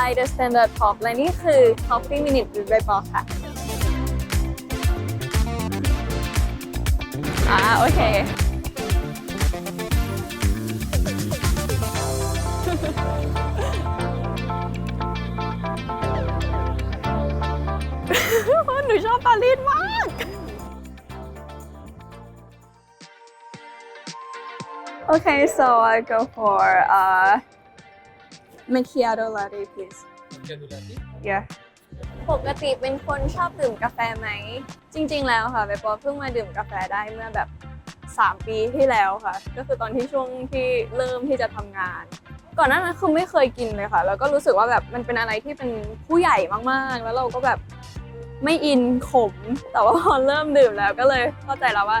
Thai The Standard Pop และนี่คือ Coffee Minute with ใบปอค่ะ อ่า โอเค หนูชอบปารีสมาก Okay, so I go for uh macchiato latte, please. Yeah. ปกติเป็นคนชอบดื่มกาแฟไหม จริง ๆ แล้วค่ะใบปอเพิ่งมาดื่มกาแฟได้เมื่อแบบ 3 ปีที่แล้วค่ะ ก็คือตอนที่ช่วงที่เริ่มที่จะทำงาน ก่อนหน้านั้นคือไม่เคยกินเลยค่ะ แล้วก็รู้สึกว่าแบบมันเป็นอะไรที่เป็นผู้ใหญ่มากๆ แล้วเราก็แบบไม่อินขม แต่ว่าพอเริ่มดื่มแล้วก็เลยเข้าใจแล้วว่า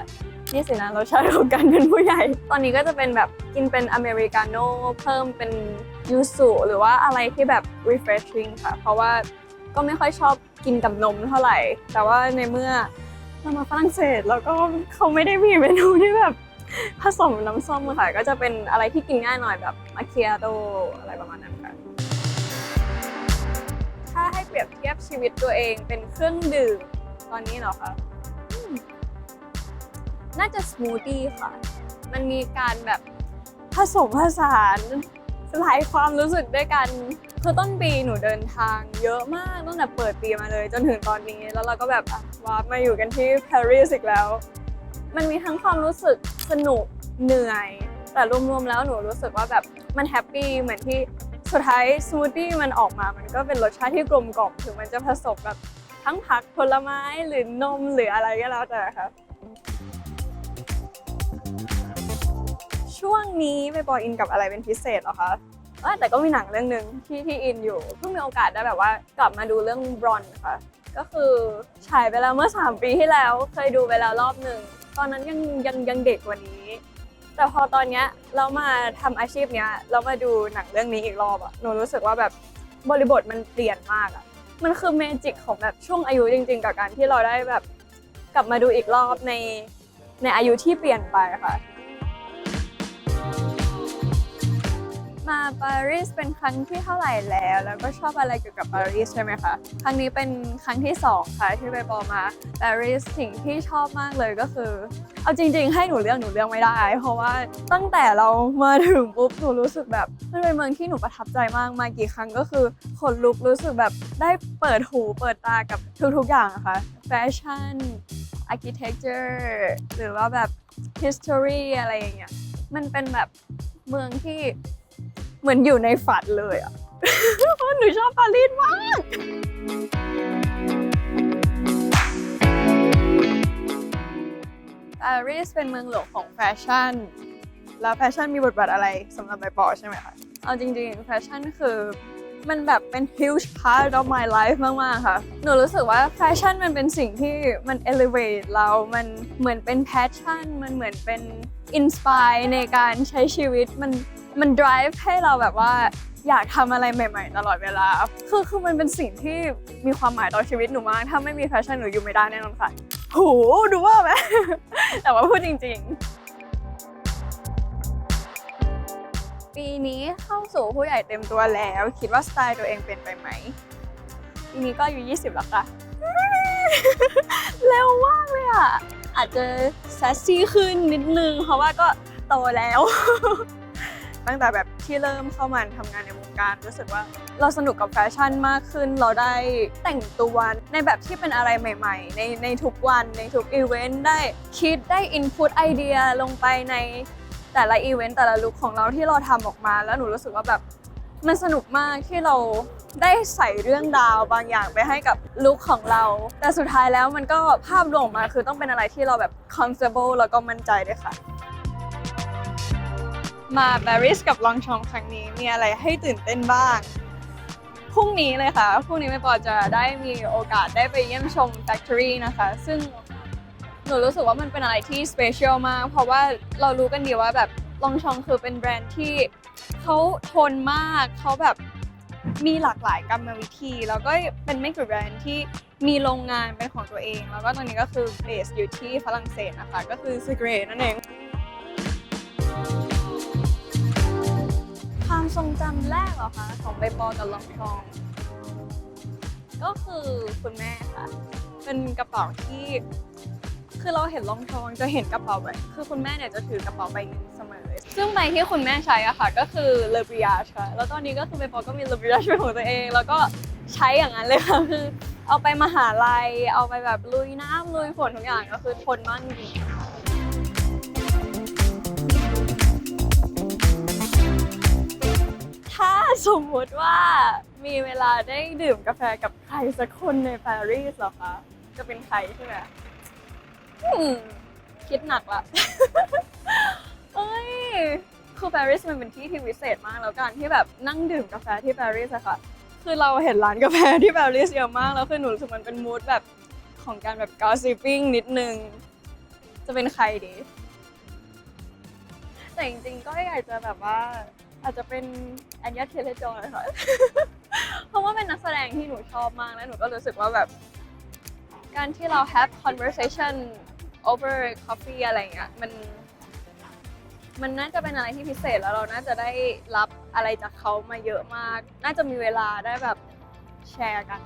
นี่สินะรสชาติของการเป็นผู้ใหญ่ ตอนนี้ก็จะเป็นแบบกินเป็นอเมริกาโน่เพิ่มเป็น ยูสุหรือว่าอะไรที่แบบ refreshing ค่ะ เพราะว่าก็ไม่ค่อยชอบกินกับนมเท่าไหร่ แต่ว่าในเมื่อเรามาฝรั่งเศสแล้วก็เขาไม่ได้มีเมนูที่แบบผสมน้ำส้มค่ะ ก็จะเป็นอะไรที่กินง่ายหน่อยแบบมาเคียโตอะไรประมาณนั้นค่ะถ้าให้เปรียบเทียบชีวิตตัวเองเป็นเครื่องดื่มตอนนี้เหรอคะน่าจะสมูทตี้ค่ะ มันมีการแบบผสมผสาน หลายความรู้สึกด้วยกันคือต้นปีหนูเดินทางเยอะมากตั้งแต่เปิดปีมาเลย จนถึงตอนนี้แล้วเราก็แบบอะวามาอยู่กันที่ปารีสอีกแล้ว มันมีทั้งความรู้สึกสนุกเหนื่อย แต่รวมๆแล้วหนูรู้สึกว่าแบบมันแฮปปี้เหมือนที่สุดท้ายสมูทตี้มันออกมา มันก็เป็นรสชาติที่กลมกล่อมถึงมันจะผสมแบบทั้งผักผลไม้หรือนมหรืออะไรก็แล้วแต่ค่ะ ช่วงนี้ไปบอยอินกับอะไรเป็นพิเศษเหรอคะเอ้ยแต่ก็มีหนังเรื่องหนึ่งที่ที่อินอยู่เพิ่งมีโอกาสได้แบบว่ากลับมาดูเรื่องบรอนค่ะก็คือฉายไปแล้วเมื่อ 3 ปีที่แล้ว เคยดูไปแล้วรอบหนึ่งตอนนั้นยังยังยังเด็กกว่านี้ แต่พอตอนเนี้ยเรามาทำอาชีพเนี้ยเรามาดูหนังเรื่องนี้อีกรอบอะหนูรู้สึกว่าแบบบริบทมันเปลี่ยนมากอะมันคือเมจิกของแบบช่วงอายุจริง ๆ กับการที่เราได้แบบกลับมาดูอีกรอบในในอายุที่เปลี่ยนไปค่ะ มาปารีสเป็นครั้งที่เท่าไหร่แล้ว แล้วก็ชอบอะไรเกี่ยวกับปารีสใช่ไหมคะ ครั้งนี้เป็นครั้งที่สองค่ะ ที่ไปบอมาปารีสสิ่งที่ชอบมากเลยก็คือ เอาจริง ๆ ให้หนูเลือกหนูเลือกไม่ได้ เพราะว่าตั้งแต่เรามาถึงปุ๊บหนูรู้สึกแบบมันเป็นเมืองที่หนูประทับใจมากมากี่ครั้งก็คือขนลุกรู้สึกแบบได้เปิดหูเปิดตากับทุกๆอย่างอะค่ะแฟชั่น architecture หรือว่าแบบ history อะไรอย่างเงี้ยมันเป็นแบบเมืองที่ เหมือนอยู่ในฝันเลยอะ หนูชอบปารีสมาก ปารีสเป็นเมืองหลวงของแฟชั่น แล้วแฟชั่นมีบทบาทอะไรสำหรับใบปอใช่ไหมคะ เอาจริงๆ แฟชั่นคือ มันแบบเป็น huge part of my life มากๆค่ะ หนูรู้สึกว่าแฟชั่นมันเป็นสิ่งที่มัน elevate เรา มันเหมือนเป็น passion มันเหมือนเป็น inspire ในการใช้ชีวิต มันมัน drive ให้เราแบบว่าอยากทำอะไรใหม่ๆ ตลอดเวลา คือคือมันเป็นสิ่งที่มีความหมายต่อชีวิตหนูมาก ถ้าไม่มีแฟชั่นหนูอยู่ไม่ได้แน่นอนค่ะ โห ดูว่าไหม แต่ว่าพูดจริง ๆ ปีนี้เข้าสู่ผู้ใหญ่เต็มตัวแล้ว คิดว่าสไตล์ตัวเองเปลี่ยนไปไหม ปีนี้ก็อายุ20 แล้วค่ะ เร็วมากเลยอะ อาจจะแซสซี่ขึ้นนิดนึง เพราะว่าก็โตแล้ว ตั้งแต่แบบที่เริ่มเข้ามาทำงานในวงการรู้สึกว่าเราสนุกกับแฟชั่นมากขึ้น เราได้แต่งตัวในแบบที่เป็นอะไรใหม่ ๆ ในในทุกวันในทุกอีเวนต์ได้คิดได้อินพุตไอเดียลงไปใน แต่ละอีเวนต์แต่ละลุคของเราที่เราทำออกมา แล้วหนูรู้สึกว่าแบบมันสนุกมากที่เราได้ใส่เรื่องราวบางอย่างไปให้กับลุคของเรา แต่สุดท้ายแล้วมันก็ภาพรวมออกมาคือต้องเป็นอะไรที่เราแบบ comfortable แล้วก็มั่นใจด้วยค่ะ มาปารีสกับลองชองครั้งนี้มีอะไรให้ตื่นเต้นบ้างพรุ่งนี้เลยค่ะ พรุ่งนี้ไม่ปอจะได้มีโอกาสได้ไปเยี่ยมชม Factory นะคะ ซึ่ง หนูรู้สึกว่ามันเป็นอะไรที่สเปเชียลมาก เพราะว่าเรารู้กันดีว่าแบบลองชองคือเป็นแบรนด์ที่เขาทนมากเขาแบบมีหลากหลายกรรมวิธี แล้วก็เป็นไม่กี่แบรนด์ที่มีโรงงานเป็นของตัวเอง แล้วก็ตอนนี้ก็คือเบสอยู่ที่ฝรั่งเศสนะคะ ก็คือซิเกรนั่นเองความความทรงจำแรกเหรอคะ ของใบปอกับลองทอง ก็คือคุณแม่ค่ะ เป็นกระเป๋าที่ คือเราเห็นรองทองจะเห็นกระเป๋าแบคือคุณแม่เนี่ยจะถือกระเป๋าใบนี้เสมอ ซึ่งใบที่คุณแม่ใช้อะค่ะ ก็คือเลเบียชค่ะแล้วตอนนี้ก็คือใบปอก็มีเลเบียชเป็นของตัวเอง แล้วก็ใช้อย่างนั้นเลยค่ะคือเอาไปมหาลัย เอาไปแบบลุยน้ำลุยฝนทุกอย่างก็คือทนมากจริงถ้าสมมุติว่ามีเวลาได้ดื่มกาแฟกับใครสักคนในปารีสเหรอคะ จะเป็นใครใช่ไหม คิดหนักละเอ้ย คือปารีสมันเป็นที่ที่วิเศษมากแล้วการที่แบบนั่งดื่มกาแฟที่ปารีสอะค่ะ คือเราเห็นร้านกาแฟที่ปารีสเยอะมาก แล้วคือหนูรู้สึกมันเป็นมูดแบบของการแบบ gossiping นิดนึง จะเป็นใครดี แต่จริงๆก็อยากจะแบบว่า อาจจะเป็นแอัญญาเทเลจอยค่ะ เพราะว่าเป็นนักแสดงที่หนูชอบมาก แล้วหนูก็รู้สึกว่าแบบ การที่เรา have conversation over coffee อะไรเงี้ยมัน มันน่าจะเป็นอะไรที่พิเศษแล้วเราน่าจะได้รับอะไรจากเขามาเยอะมาก น่าจะมีเวลาได้แบบแชร์กัน